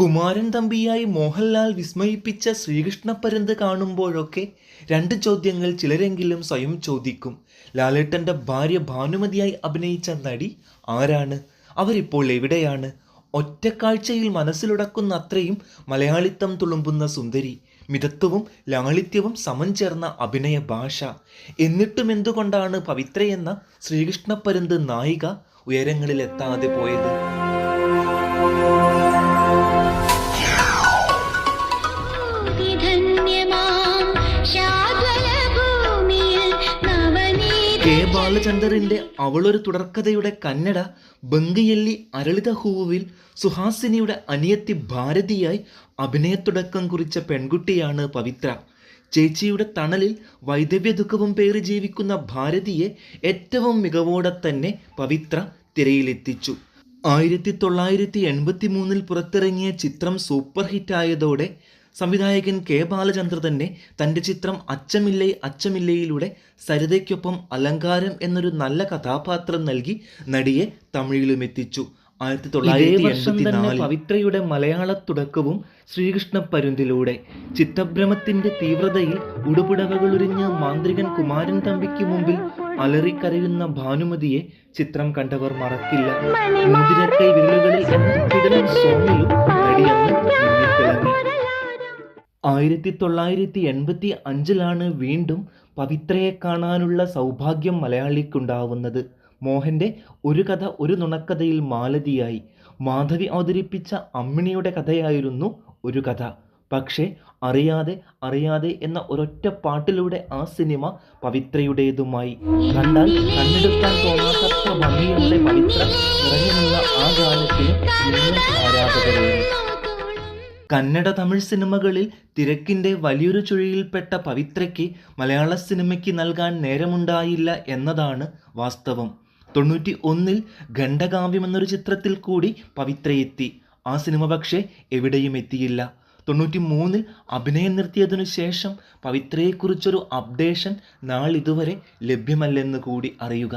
കുമാരൻ തമ്പിയായി മോഹൻലാൽ വിസ്മയിപ്പിച്ച ശ്രീകൃഷ്ണപ്പരുന്ത് കാണുമ്പോഴൊക്കെ രണ്ട് ചോദ്യങ്ങൾ ചിലരെങ്കിലും സ്വയം ചോദിക്കും. ലാലേട്ടന്റെ ഭാര്യ ഭാനുമതിയായി അഭിനയിച്ച നടി ആരാണ്? അവരിപ്പോൾ എവിടെയാണ്? ഒറ്റക്കാഴ്ചയിൽ മനസ്സിലുടക്കുന്ന അത്രയും മലയാളിത്തം തുളുമ്പുന്ന സുന്ദരി മിതത്വവും ലാളിത്യവും സമം ചേർന്ന അഭിനയ ഭാഷ. എന്നിട്ടും എന്തുകൊണ്ടാണ് പവിത്രയെന്ന ശ്രീകൃഷ്ണപ്പരുന്ത് നായിക ഉയരങ്ങളിലെത്താതെ പോയത്? കെ ബാലചന്ദറിന്റെ അവളൊരു തുടർക്കഥയുടെ കന്നഡ ബംഗയല്ലി അരളിത ഹൂവിൽ സുഹാസിനിയുടെ അനിയത്തി ഭാരതിയായി അഭിനയത്തുടക്കം കുറിച്ച പെൺകുട്ടിയാണ് പവിത്ര. ചേച്ചിയുടെ തണലിൽ വൈദവ്യ ദുഃഖവും പേറി ജീവിക്കുന്ന ഭാരതിയെ ഏറ്റവും മികവോടെ തന്നെ പവിത്ര തിരയിലെത്തിച്ചു. ആയിരത്തി തൊള്ളായിരത്തി എൺപത്തി മൂന്നിൽ പുറത്തിറങ്ങിയ ചിത്രം സൂപ്പർ ഹിറ്റായതോടെ സംവിധായകൻ കെ ബാലചന്ദ്ര തന്നെ തന്റെ ചിത്രം അച്ചമില്ലൈ അച്ചമില്ലയിലൂടെ സരിതയ്ക്കൊപ്പം അലങ്കാരം എന്നൊരു നല്ല കഥാപാത്രം നൽകി നടിയെ തമിഴിലും എത്തിച്ചു. ആയിരത്തി തൊള്ളായിരത്തി തന്നെ പവിത്രയുടെ മലയാള തുടക്കവും ശ്രീകൃഷ്ണ പരുന്തിലൂടെ ചിത്തഭ്രമത്തിന്റെ തീവ്രതയിൽ ഉടുപിടവകളുരിഞ്ഞ് മാന്ത്രികൻ കുമാരൻ തമ്പിക്ക് മുമ്പിൽ അലറിക്കരയുന്ന ഭാനുമതിയെ ചിത്രം കണ്ടവർ മറക്കില്ല. മുതിരക്കൈ വിരലുകളിൽ എന്ന കിടലൻ സോങ്ങിലും നടിയന്ന് മിന്നിത്തിളങ്ങി ആയിരത്തി തൊള്ളായിരത്തി എൺപത്തി അഞ്ചിലാണ് വീണ്ടും പവിത്രയെ കാണാനുള്ള സൗഭാഗ്യം മലയാളിക്കുണ്ടാവുന്നത്. മോഹന്റെ ഒരു കഥ ഒരു നുണക്കഥയിൽ മാലതിയായി. മാധവി അവതരിപ്പിച്ച അമ്മിണിയുടെ കഥയായിരുന്നു ഒരു കഥ. പക്ഷേ അറിയാതെ അറിയാതെ എന്ന ഒരൊറ്റ പാട്ടിലൂടെ ആ സിനിമ പവിത്രയുടേതുമായി. കണ്ടാൽ കണ്ണെടുക്കാൻ തോന്നാത്തത്ര ഭംഗിയുടെ പവിത്ര നിറഞ്ഞുള്ള ആ ഗാനത്തിന് കന്നഡ തമിഴ് സിനിമകളിൽ തിരക്കിന്റെ വലിയൊരു ചുഴിയിൽപ്പെട്ട പവിത്രയ്ക്ക് മലയാള സിനിമയ്ക്ക് നൽകാൻ നേരമുണ്ടായില്ല എന്നതാണ് വാസ്തവം. തൊണ്ണൂറ്റി ഒന്നിൽ ഖണ്ഡകാവ്യം എന്നൊരു ചിത്രത്തിൽ കൂടി പവിത്രയെത്തി. ആ സിനിമ പക്ഷേ എവിടെയും എത്തിയില്ല. തൊണ്ണൂറ്റി മൂന്നിൽ അഭിനയം നിർത്തിയതിനു ശേഷം പവിത്രയെക്കുറിച്ചൊരു അപ്ഡേഷൻ നാളിതുവരെ ലഭ്യമല്ലെന്ന് കൂടി അറിയുക.